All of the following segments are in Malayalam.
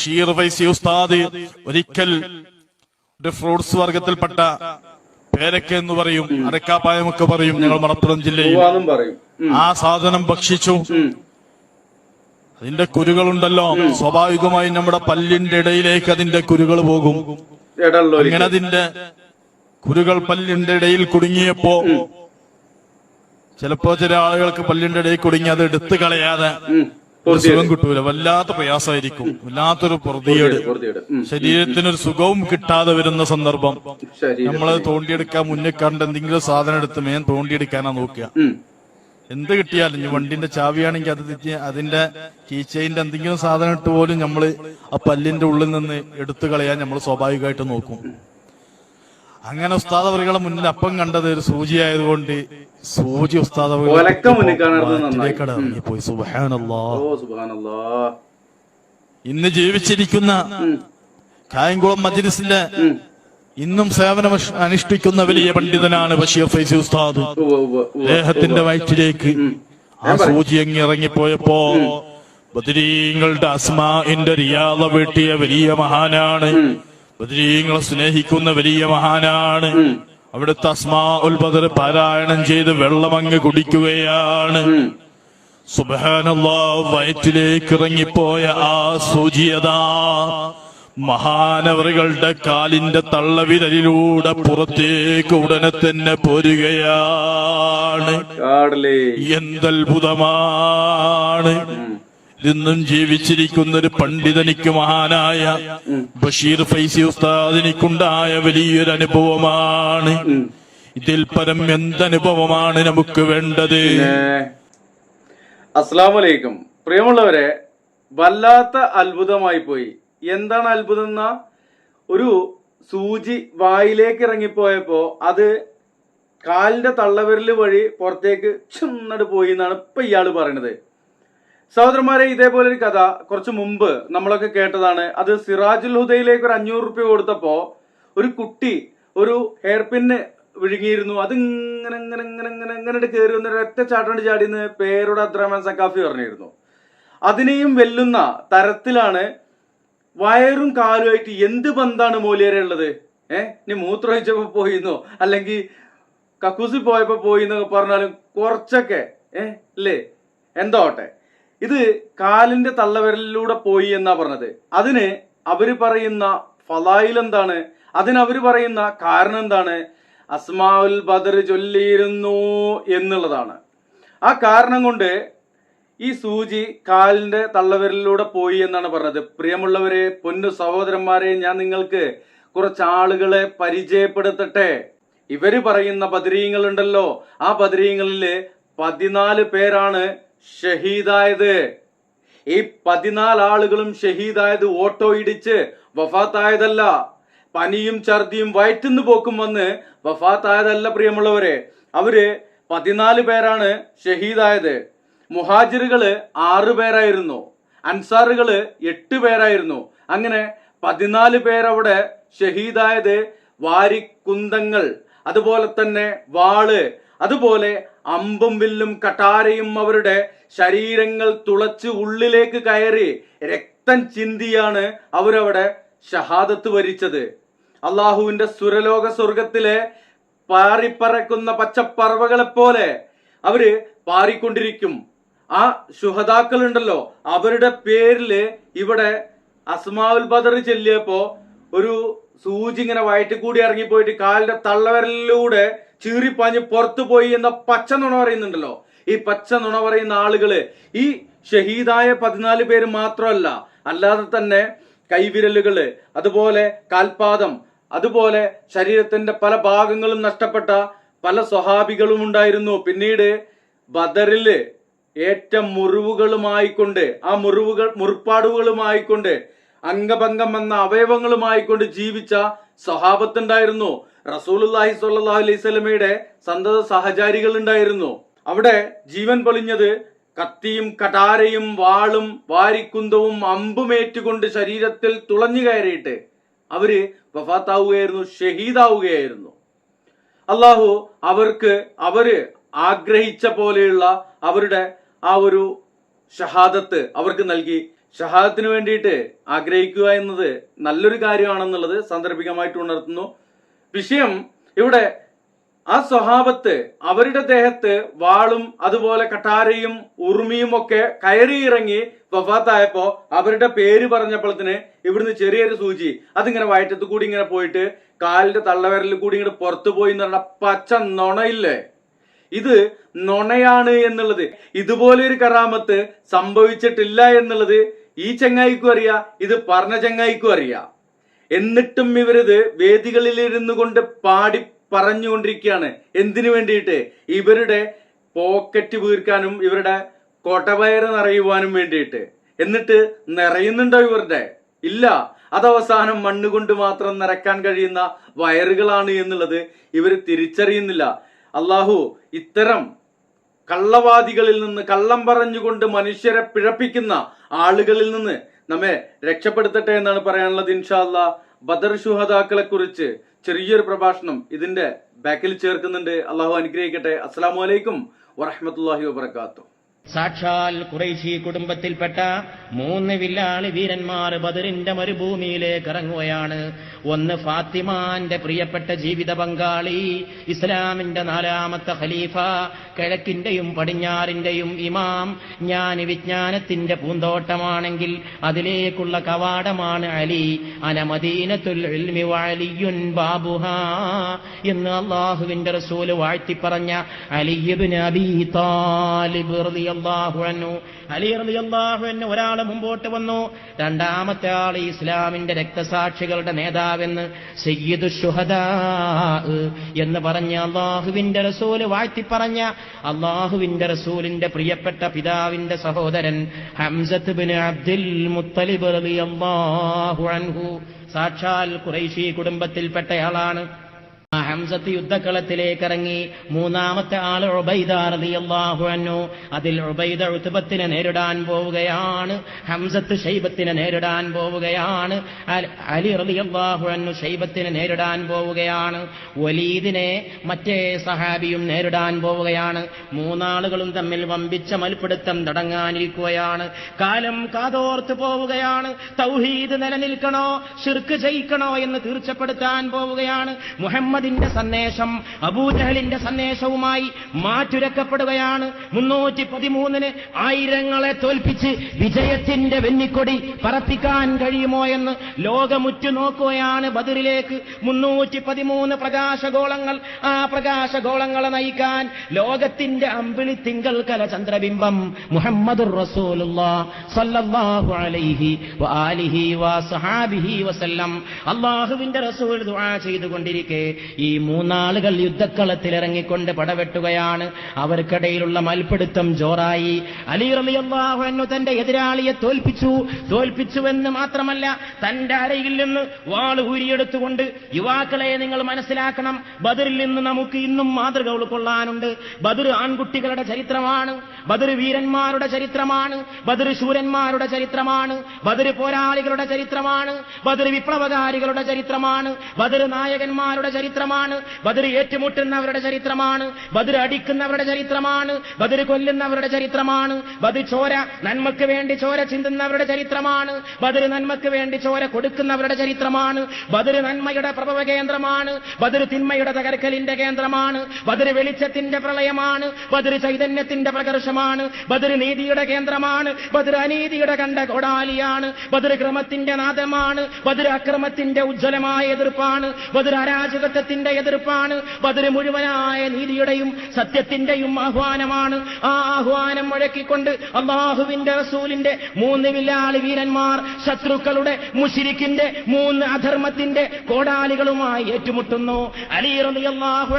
ബഷീർ ഫൈസി ഉസ്താദ് ഒരിക്കൽ ഒരു ഫ്രൂട്ട്സ് വർഗത്തിൽപ്പെട്ട പേരക്ക എന്ന് പറയും അരക്കാപ്പായമൊക്കെ പറയും ഞങ്ങൾ മലപ്പുറം ജില്ലയിൽ. ആ സാധനം ഭക്ഷിച്ചു. അതിന്റെ കുരുകളുണ്ടല്ലോ. സ്വാഭാവികമായും നമ്മുടെ പല്ലിന്റെ ഇടയിലേക്ക് അതിന്റെ കുരുകൾ പോകും. ഇങ്ങനെ അങ്ങനെ അതിന്റെ കുരുകൾ പല്ലിന്റെ ഇടയിൽ കുടുങ്ങിയപ്പോ ചിലപ്പോ ചില ആളുകൾക്ക് പല്ലിന്റെ ഇടയിൽ കുടുങ്ങി അത് എടുത്തു കളയാതെ സുഖം കിട്ടൂല. വല്ലാത്ത പ്രയാസമായിരിക്കും. വല്ലാത്തൊരു പൊറുതിയേട് ശരീരത്തിന് ഒരു ശരീരത്തിനൊരു സുഖവും കിട്ടാതെ വരുന്ന സന്ദർഭം. നമ്മളത് നമ്മൾ തോണ്ടിയെടുക്കാൻ മുന്നേ കണ്ട് എന്തെങ്കിലും സാധനം എടുത്ത് മേൻ തോണ്ടിയെടുക്കാനാ നോക്കുക. എന്ത് കിട്ടിയാലും ഇനി വണ്ടിന്റെ ചാവിയാണെങ്കിൽ അത് തെറ്റി അതിന്റെ കീച്ചെയിന്റെ എന്തെങ്കിലും സാധനം ഇട്ട് പോലും നമ്മൾ ആ പല്ലിന്റെ ഉള്ളിൽ നിന്ന് എടുത്തു കളയാൻ നമ്മൾ സ്വാഭാവികമായിട്ട് നോക്കും. അങ്ങനെ ഉസ്താദ് അവറുകളെ മുന്നിൽ അപ്പം കണ്ടത് ഒരു സൂചി ആയതുകൊണ്ട് സൂചി ഉസ്താദ് സുബാനല്ലാ ഇന്ന് ജീവിച്ചിരിക്കുന്ന കായംകുളം മജ്ലിസിന്റെ ഇന്നും സേവനം അനുഷ്ഠിക്കുന്ന വലിയ പണ്ഡിതനാണ് ബഷീർ ഫൈസി ഉസ്താദ്. ദേഹത്തിന്റെ വയറ്റിലേക്ക് ആ സൂചി അങ്ങ് ഇറങ്ങിപ്പോയപ്പോ ബദരീങ്ങളുടെ അസ്മാന്റെ റിയാദ വീട്ടിയ വലിയ മഹാനാണ് ബദരീങ്ങളെ സ്നേഹിക്കുന്ന വലിയ മഹാനാണ്. അവിടുത്തെ അസ്മാ ഉൽപദർ പാരായണം ചെയ്ത് വെള്ളമങ്ങ് കുടിക്കുകയാണ്. സുബാനുള്ള വയറ്റിലേക്ക് ഇറങ്ങിപ്പോയ ആ സൂചിയതാ മഹാനവറുകളുടെ കാലിന്റെ തള്ളവിരലിലൂടെ പുറത്തേക്ക് ഉടനെ തന്നെ പോരുകയാണ്. എന്തത്ഭുതമാണ് ഇന്നും ജീവിച്ചിരിക്കുന്ന ഒരു പണ്ഡിതനിക്ക് മഹാനായ ബഷീർ ഫൈസി ഉസ്താദിനിക്കുണ്ടായ വലിയൊരു അനുഭവമാണ്. ഇതിൽ പരം എന്തനുഭവമാണ് നമുക്ക് വേണ്ടത്? അസ്സാം വലൈക്കും പ്രിയമുള്ളവരെ വല്ലാത്ത അത്ഭുതമായി പോയി. എന്താണ് അത്ഭുതം എന്ന? ഒരു സൂചി വായിലേക്ക് ഇറങ്ങിപ്പോയപ്പോ അത് കാലിന്റെ തള്ളവിരൽ വഴി പുറത്തേക്ക് ചെന്നട് പോയി എന്നാണ് ഇപ്പൊ ഇയാൾ പറയണത്. സഹോദരന്മാരെ ഇതേപോലെ ഒരു കഥ കുറച്ച് മുമ്പ് നമ്മളൊക്കെ കേട്ടതാണ്. അത് സിറാജുൽ ഹുദയിലേക്ക് ഒരു അഞ്ഞൂറ് റുപ്യ കൊടുത്തപ്പോ ഒരു കുട്ടി ഒരു ഹെയർ പിന്ന് വിഴുങ്ങിയിരുന്നു. അത് ഇങ്ങനെ ഇങ്ങനെ ഇങ്ങനെ ഇങ്ങനെ ഇങ്ങനെ കയറി വന്ന ഒരൊറ്റ ചാട്ടണ്ട് ചാടിന്ന് പേരോട് അബ്ദുറഹ്മാൻ സക്കാഫി പറഞ്ഞിരുന്നു. അതിനെയും വെല്ലുന്ന തരത്തിലാണ് വയറും കാലുമായിട്ട് എന്ത് ബന്ധാണ് മൂല്യരെ ഉള്ളത്? ഏഹ് ഇനി മൂത്രമൊഴിച്ചപ്പോ പോയിന്നോ? അല്ലെങ്കിൽ കക്കൂസിൽ പോയപ്പോ പോയി എന്നൊക്കെ പറഞ്ഞാലും കുറച്ചൊക്കെ ഏഹ് അല്ലേ എന്തോട്ടെ ഇത് കാലിന്റെ തള്ളവിരലിലൂടെ പോയി എന്നാ പറഞ്ഞത്. അതിന് അവർ പറയുന്ന ഫലായിൽ എന്താണ്? അതിന് അവർ പറയുന്ന കാരണം എന്താണ്? അസ്മാവുൽ ബദർ ചൊല്ലിയിരുന്നു എന്നുള്ളതാണ്. ആ കാരണം കൊണ്ട് ഈ സൂചി കാലിന്റെ തള്ളവിരലിലൂടെ പോയി എന്നാണ് പറഞ്ഞത്. പ്രിയമുള്ളവരെ പൊന്നു സഹോദരന്മാരെ ഞാൻ നിങ്ങൾക്ക് കുറച്ച് ആളുകളെ പരിചയപ്പെടുത്തട്ടെ. ഇവർ പറയുന്ന ബദരീങ്ങളുണ്ടല്ലോ. ആ ബദരീങ്ങളിൽ പതിനാല് പേരാണ് ഷഹീദായത്. ഈ പതിനാല് ആളുകളും ഷഹീദായത് ഓട്ടോ ഇടിച്ച് വഫാത്തായതല്ല. പനിയും ഛർദിയും വയറ്റുന്നു പോക്കും വന്ന് വഫാത്തായതല്ല പ്രിയമുള്ളവരെ. അവർ പതിനാല് പേരാണ് ഷഹീദായത്. മുഹാജിറുകൾ ആറ് പേരായിരുന്നു. അൻസാറുകൾ എട്ട് പേരായിരുന്നു. അങ്ങനെ പതിനാല് പേരവിടെ ഷഹീദായത് വാരിക്കുന്തങ്ങൾ അതുപോലെ തന്നെ വാൾ അതുപോലെ അമ്പും വില്ലും കട്ടാരയും അവരുടെ ശരീരങ്ങൾ തുളച്ച് ഉള്ളിലേക്ക് കയറി രക്തം ചിന്തിയാണ് അവരവിടെ ഷഹാദത്ത് വരിച്ചത്. അള്ളാഹുവിന്റെ സുരലോക സ്വർഗത്തിലെ പാറിപ്പറക്കുന്ന പച്ചപ്പറവകളെ പോലെ അവർ പാറിക്കൊണ്ടിരിക്കും. ആ ശുഹതാക്കൾ ഉണ്ടല്ലോ അവരുടെ പേരിൽ ഇവിടെ അസ്മാവുൽ ബദർ ചെല്ലിയപ്പോ ഒരു സൂചി ഇങ്ങനെ വയറ്റിൽ കൂടി ഇറങ്ങിപ്പോയിട്ട് കാലിന്റെ തള്ളവരലിലൂടെ ചീറിപ്പാഞ്ഞ് പുറത്തു പോയി എന്ന പച്ച നുണ പറയുന്നുണ്ടല്ലോ. ഈ പച്ച നുണ പറയുന്ന ആളുകൾ ഈ ഷഹീദായ പതിനാല് പേര് മാത്രമല്ല അല്ലാതെ തന്നെ കൈവിരലുകൾ അതുപോലെ കാൽപാദം അതുപോലെ ശരീരത്തിന്റെ പല ഭാഗങ്ങളും നഷ്ടപ്പെട്ട പല സ്വഹാബികളും ഉണ്ടായിരുന്നു. പിന്നീട് ബദറിൽ ഏറ്റ മുറിവുകളുമായിക്കൊണ്ട് ആ മുറിവുകൾ മുറിപ്പാടുകളുമായിക്കൊണ്ട് അംഗഭംഗം എന്ന അവയവങ്ങളുമായിക്കൊണ്ട് ജീവിച്ച സ്വഹാബത്തുണ്ടായിരുന്നു. റസൂലുല്ലാഹി സ്വല്ലല്ലാഹു അലൈഹി സ്വലമയുടെ സന്തത സഹചാരികൾ ഉണ്ടായിരുന്നു. അവിടെ ജീവൻ പൊളിഞ്ഞത് കത്തിയും കടാരയും വാളും വാരിക്കുന്തവും അമ്പുമേറ്റുകൊണ്ട് ശരീരത്തിൽ തുളഞ്ഞു കയറിയിട്ട് അവർ വഫാത്താവുകയായിരുന്നു ഷഹീദാവുകയായിരുന്നു. അള്ളാഹു അവർക്ക് അവർ ആഗ്രഹിച്ച പോലെയുള്ള അവരുടെ ആ ഒരു ഷഹാദത്ത് അവർക്ക് നൽകി. ഷഹാദത്തിന് വേണ്ടിയിട്ട് ആഗ്രഹിക്കുക എന്നത് നല്ലൊരു കാര്യമാണെന്നുള്ളത് സാന്ദർഭികമായിട്ട് ഉണർത്തുന്നു. വിഷയം ഇവിടെ ആ സ്വഹാബത്ത് അവരുടെ ദേഹത്ത് വാളും അതുപോലെ കട്ടാരയും ഉറുമിയും ഒക്കെ കയറി ഇറങ്ങി വഫാത്തായപ്പോ അവരുടെ പേര് പറഞ്ഞപ്പോഴത്തിന് ഇവിടുന്ന് ചെറിയൊരു സൂചി. അതിങ്ങനെ വയറ്റത്ത് കൂടി ഇങ്ങനെ പോയിട്ട് കാലിന്റെ തള്ളവരലിൽ കൂടി ഇങ്ങനെ പുറത്തു പോയി എന്ന് പറഞ്ഞ പച്ച നുണയില്ലേ? ഇത് നുണയാണ് എന്നുള്ളത്. ഇതുപോലെ ഒരു കറാമത്ത് സംഭവിച്ചിട്ടില്ല എന്നുള്ളത് ഈ ചെങ്ങായിക്കും അറിയാം ഇത് പറഞ്ഞ ചെങ്ങായിക്കും അറിയാം. എന്നിട്ടും ഇവരിത് വേദികളിൽ ഇരുന്നു കൊണ്ട് പാടി പറഞ്ഞുകൊണ്ടിരിക്കുകയാണ്. എന്തിനു വേണ്ടിയിട്ട്? ഇവരുടെ പോക്കറ്റ് വീർക്കാനും ഇവരുടെ കൊട്ടവയറ് നിറയുവാനും വേണ്ടിയിട്ട്. എന്നിട്ട് നിറയുന്നുണ്ടോ ഇവരുടെ? ഇല്ല. അതവസാനം അവസാനം മണ്ണ് കൊണ്ട് മാത്രം നിറക്കാൻ കഴിയുന്ന വയറുകളാണ് എന്നുള്ളത് ഇവർ തിരിച്ചറിയുന്നില്ല. അള്ളാഹു ഇത്തരം കള്ളവാദികളിൽ നിന്ന് കള്ളം പറഞ്ഞുകൊണ്ട് മനുഷ്യരെ പിഴപ്പിക്കുന്ന ആളുകളിൽ നിന്ന് നമ്മെ രക്ഷപ്പെടുത്തട്ടെ എന്നാണ് പറയാനുള്ളത് ഇൻഷാല്ല ബദർ ഷുഹദാക്കളെ കുറിച്ച് ചെറിയൊരു പ്രഭാഷണം ഇതിന്റെ ബാക്കിൽ ചേർക്കുന്നുണ്ട്. അള്ളാഹു അനുഗ്രഹിക്കട്ടെ. അസ്സാം വലൈക്കും വറഹമത്തല്ലാഹി വബർക്കാത്തു സാക്ഷാൽ കുറേശി കുടുംബത്തിൽപ്പെട്ട മൂന്ന് വില്ലാളി വീരന്മാർ ബദറിന്റെ മരുഭൂമിയിലേക്ക് ഇറങ്ങുകയാണ്. ഒന്ന് ഫാത്തിമാന്റെ പ്രിയപ്പെട്ട ജീവിത പങ്കാളി ഇസ്ലാമിന്റെ നാലാമത്തെ ഖലീഫ കിഴക്കിന്റെയും പടിഞ്ഞാറിന്റെയും ഇമാം ഞാൻ വിജ്ഞാനത്തിന്റെ പൂന്തോട്ടമാണെങ്കിൽ അതിലേക്കുള്ള കവാടമാണ് അലി. അനമദീനത്തുൽ ഇൽമി വഅലിയുൻ ബാബുഹാ എന്ന് അള്ളാഹുവിന്റെ റസൂൽ വാഴ്ത്തി പറഞ്ഞ അലിയബിൻ അബി താലിബ് അലി ഒരാൾ മുമ്പോട്ട് വന്നു. രണ്ടാമത്തെ ആൾ ഇസ്ലാമിന്റെ രക്തസാക്ഷികളുടെ നേതാവെന്ന് സയ്യിദു എന്ന് പറഞ്ഞ അള്ളാഹുവിന്റെ റസൂൽ വാഴ്ത്തി പറഞ്ഞ അള്ളാഹുവിന്റെ റസൂലിന്റെ പ്രിയപ്പെട്ട പിതാവിന്റെ സഹോദരൻ ഹംസത്ത് ബിൻ അബ്ദുൽ മുത്തലിബ് റളിയല്ലാഹു അൻഹു. സാക്ഷാൽ ഖുറൈശി കുടുംബത്തിൽപ്പെട്ടയാളാണ്. ഹംസത്ത് യുദ്ധക്കളത്തിലേക്ക് ഇറങ്ങി മൂന്നാമത്തെ ആൾ ഉബൈദ റളിയല്ലാഹു അൻഹു. അതിൽ ഉബൈദ ഉത്ബത്തിനെ നേരിടാൻ പോവുകയാണ്. ഹംസത്ത് ഷൈബത്തിനെ നേരിടാൻ പോവുകയാണ്. അലി റളിയല്ലാഹു അൻഹു ഷൈബത്തിനെ നേരിടാൻ പോവുകയാണ്. വലീദിനെ മറ്റേ സഹാബിയും നേരിടാൻ പോവുകയാണ്. മൂന്നാളുകളും തമ്മിൽ വമ്പിച്ച മൽപ്പിടുത്തം തുടങ്ങാനിരിക്കുകയാണ്. കാലം കാതോർത്ത് പോവുകയാണ്. തൗഹീദ് നിലനിൽക്കണോ? ഷിർക്ക് ജയിക്കണോ എന്ന് തീർച്ചപ്പെടുത്താൻ പോവുകയാണ്. മുഹമ്മദിന്റെ സന്ദേശം അബൂജഹലിന്റെ സന്ദേശവുമായി മാറ്റുരക്കപ്പെടുകയാണ്. മുന്നൂറ്റി പതിമൂന്നിന് ആയിരങ്ങളെ തോൽപ്പിച്ച് വിജയത്തിന്റെ വെന്നിക്കൊടി പറപ്പിക്കാൻ കഴിയുമോ എന്ന് ലോകമുറ്റു നോക്കുകയാണ് ബദറിലേക്ക്. മുന്നൂറ്റി പതിമൂന്ന് പ്രകാശഗോളങ്ങൾ ആ പ്രകാശഗോളങ്ങളെ നയിക്കാൻ ലോകത്തിന്റെ അമ്പിളി തിങ്കൾ കല ചന്ദ്രബിംബം മുഹമ്മദ് അള്ളാഹുവിന്റെ റസൂൽ ദുആ ചെയ്തുകൊണ്ടിരിക്കെ. ഈ മൂന്നാളുകൾ യുദ്ധക്കളത്തിലിറങ്ങിക്കൊണ്ട് പടവെട്ടുകയാണ്. അവർക്കിടയിലുള്ള മൽപിടുത്തം ജോറായി. അലി റളിയല്ലാഹു അൻഹു തന്റെ എതിരാളിയെ തോൽപ്പിച്ചു. തോൽപ്പിച്ചുവെന്ന് മാത്രമല്ല തന്റെ അരയിൽ നിന്ന് വാൾ ഊരിയെടുത്തുകൊണ്ട് യുവാക്കളെ നിങ്ങൾ മനസ്സിലാക്കണം. ബദറിൽ നിന്ന് നമുക്ക് ഇന്നും മാതൃക ഉൾക്കൊള്ളാനുണ്ട് ബദർ ആൺകുട്ടികളുടെ ചരിത്രമാണ്. ബദർ വീരന്മാരുടെ ചരിത്രമാണ്. ബദർ ശൂരന്മാരുടെ ചരിത്രമാണ്. ബദർ പോരാളികളുടെ ചരിത്രമാണ്. ബദർ വിപ്ലവകാരികളുടെ ചരിത്രമാണ്. ബദർ നായകന്മാരുടെ ചരിത്രമാണ്. ബദർ ഏറ്റുമുട്ടുന്നവരുടെ ചരിത്രമാണ്. ബദർ അടിക്കുന്നവരുടെ ചരിത്രമാണ്. ബദർ കൊല്ലുന്നവരുടെ ചരിത്രമാണ്. ബദർ ചോര നന്മക്ക് വേണ്ടി ചോര ചിന്തുന്നവരുടെ ചരിത്രമാണ്. ബദർ നന്മക്ക് വേണ്ടി ചോര കൊടുക്കുന്നവരുടെ ചരിത്രമാണ്. ബദർ നന്മയുടെ പ്രഭവ കേന്ദ്രമാണ്. ബദർ തിന്മയുടെ തകർക്കലിന്റെ കേന്ദ്രമാണ്. ബദർ വെളിച്ചത്തിന്റെ പ്രളയമാണ്. ബദർ ചൈതന്യത്തിന്റെ പ്രകർഷമാണ്. ബദർ നീതിയുടെ കേന്ദ്രമാണ്. ബദർ അനീതിയുടെ കണ്ട കൊടാലിയാണ്. ബദർ ക്രമത്തിന്റെ നാദമാണ്. ബദർ അക്രമത്തിന്റെ ഉജ്ജ്വലമായ എതിർപ്പാണ്. ബദർ അരാജകത്വത്തിന്റെ എതിർപ്പാണ്. ബദർ മുഴുവനായ നീതിയുടെയും സത്യത്തിന്റെയും ആഹ്വാനമാണ്. ആ ആഹ്വാനം മുഴക്കിക്കൊണ്ട് അള്ളാഹുവിന്റെ റസൂലിന്റെ മൂന്ന് വില്ലാളി വീരന്മാർ ശത്രുക്കളുടെ മുഷിരിക്കിന്റെ മൂന്ന് അധർമ്മത്തിന്റെ കോടാലികളുമായി ഏറ്റുമുട്ടുന്നു. അലി റളിയല്ലാഹു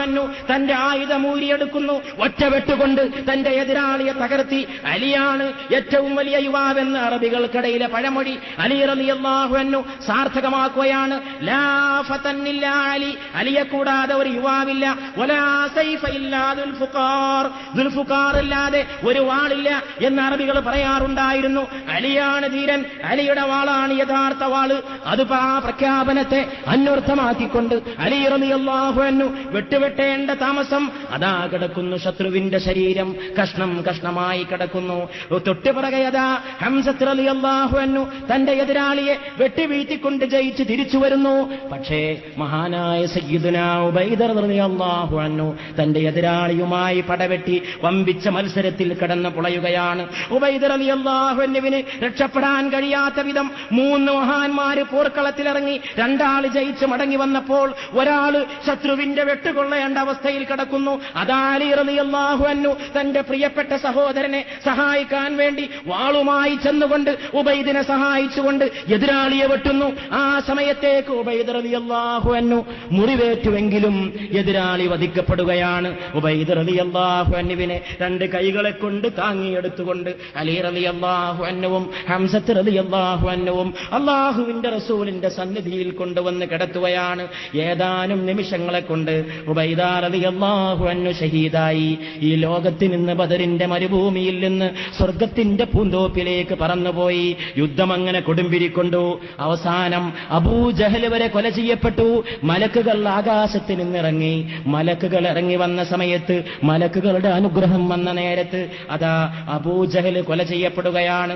തന്റെ ആയുധം ഊരിയെടുക്കുന്നു. ഒറ്റ വെട്ടുകൊണ്ട് തന്റെ എതിരാളിയെ തകർത്തി. അലിയാണ് ഏറ്റവും വലിയ യുവാവെന്ന് അറബികൾക്കിടയിലെ പഴമൊഴി അലി റളിയല്ലാഹു സാർത്ഥകമാക്കുകയാണ്. ലാ അലി. അലിയെ അലിയെ കൂടാതെ ഒരു യുവാവില്ല. അല്ലാതെ ഒരു വാളില്ല എന്ന് അറബികൾ പറയാറുണ്ടായിരുന്നു. അലിയാണ് ധീരൻ. അലിയുടെ വാളാണ് യഥാർത്ഥ വാൾ. അത് ആ പ്രഖ്യാപനത്തെ അന്വർത്ഥമാക്കിക്കൊണ്ട് അലി റളിയല്ലാഹു വിട്ടുവിട്ടേണ്ട താമസം അതാ കിടക്കുന്നു ശത്രുവിന്റെ ശരീരം. കഷ്ണം കഷ്ണമായി കിടക്കുന്നു. തൊട്ടുപിറകെ അതാ ഹംസത്ത് റളിയല്ലാഹു അൻഹു തന്റെ എതിരാളിയെ വെട്ടിവീഴ്ത്തിക്കൊണ്ട് ജയിച്ച് തിരിച്ചു വരുന്നു. പക്ഷേ മഹാനായ സയ്യിദുന അൻഹു തന്റെ എതിരാളിയുമായി പടവെട്ടി വമ്പിച്ച മത്സരത്തിൽ കടന്നു പുളയുകയാണ്. ഉബൈദർ രക്ഷപ്പെടാൻ കഴിയാത്ത വിധം മൂന്ന് മഹാന്മാര് പോർക്കളത്തിലിറങ്ങി രണ്ടാൾ ജയിച്ച് മടങ്ങി വന്നപ്പോൾ ഒരാൾ ശത്രുവിന്റെ വെട്ടുകൊള്ളേണ്ട അവസ്ഥയിൽ കിടക്കുന്നു. അതാലി അൻഹു തന്റെ പ്രിയപ്പെട്ട സഹോദരനെ സഹായിക്കാൻ വേണ്ടി വാളുമായി ചെന്നുകൊണ്ട് ഉബൈദിനെ സഹായിച്ചുകൊണ്ട് എതിരാളിയെ വെട്ടുന്നു. ആ സമയത്തേക്ക് ഉബൈദർ റളിയല്ലാഹു അൻഹു മുറിവേറ്റുവെങ്കിലും എതിരാളി വധിക്കപ്പെടുകയാണ്. ഉബൈദ് റളിയല്ലാഹു അൻഹുവിനെ രണ്ട് കൈകളെ കൊണ്ട് താങ്ങിയെടുത്തുകൊണ്ട് അലി റലി അള്ളാഹു അൻഹുവും ഹംസത്ത് റലി അള്ളാഹു അൻഹുവും അള്ളാഹുവിന്റെ റസൂലിന്റെ സന്നിധിയിൽ കൊണ്ടുവന്ന് കിടത്തുകയാണ്. ഏതാനും നിമിഷങ്ങളെ കൊണ്ട് ഉബൈദ അള്ളാഹു അന്നു ഷഹീദായി. ഈ ലോകത്ത് നിന്ന് ബദറിന്റെ മരുഭൂമിയിൽ നിന്ന് സ്വർഗത്തിന്റെ പൂന്തോപ്പിലേക്ക് പറന്നുപോയി. യുദ്ധം അങ്ങനെ കൊടുമ്പിരിക്കൊണ്ടു. അവസാനം അബൂജഹൽ വരെ കൊല ചെയ്യപ്പെട്ടു. മലക്കുകൾ ആകാശത്തിൽ നിന്നിറങ്ങി മലക്കുകൾ ഇറങ്ങി വന്ന സമയത്ത് മലക്കുകളുടെ അനുഗ്രഹം വന്ന നേരത്ത് അതാ അബൂജഹൽ കൊല ചെയ്യപ്പെടുകയാണ്.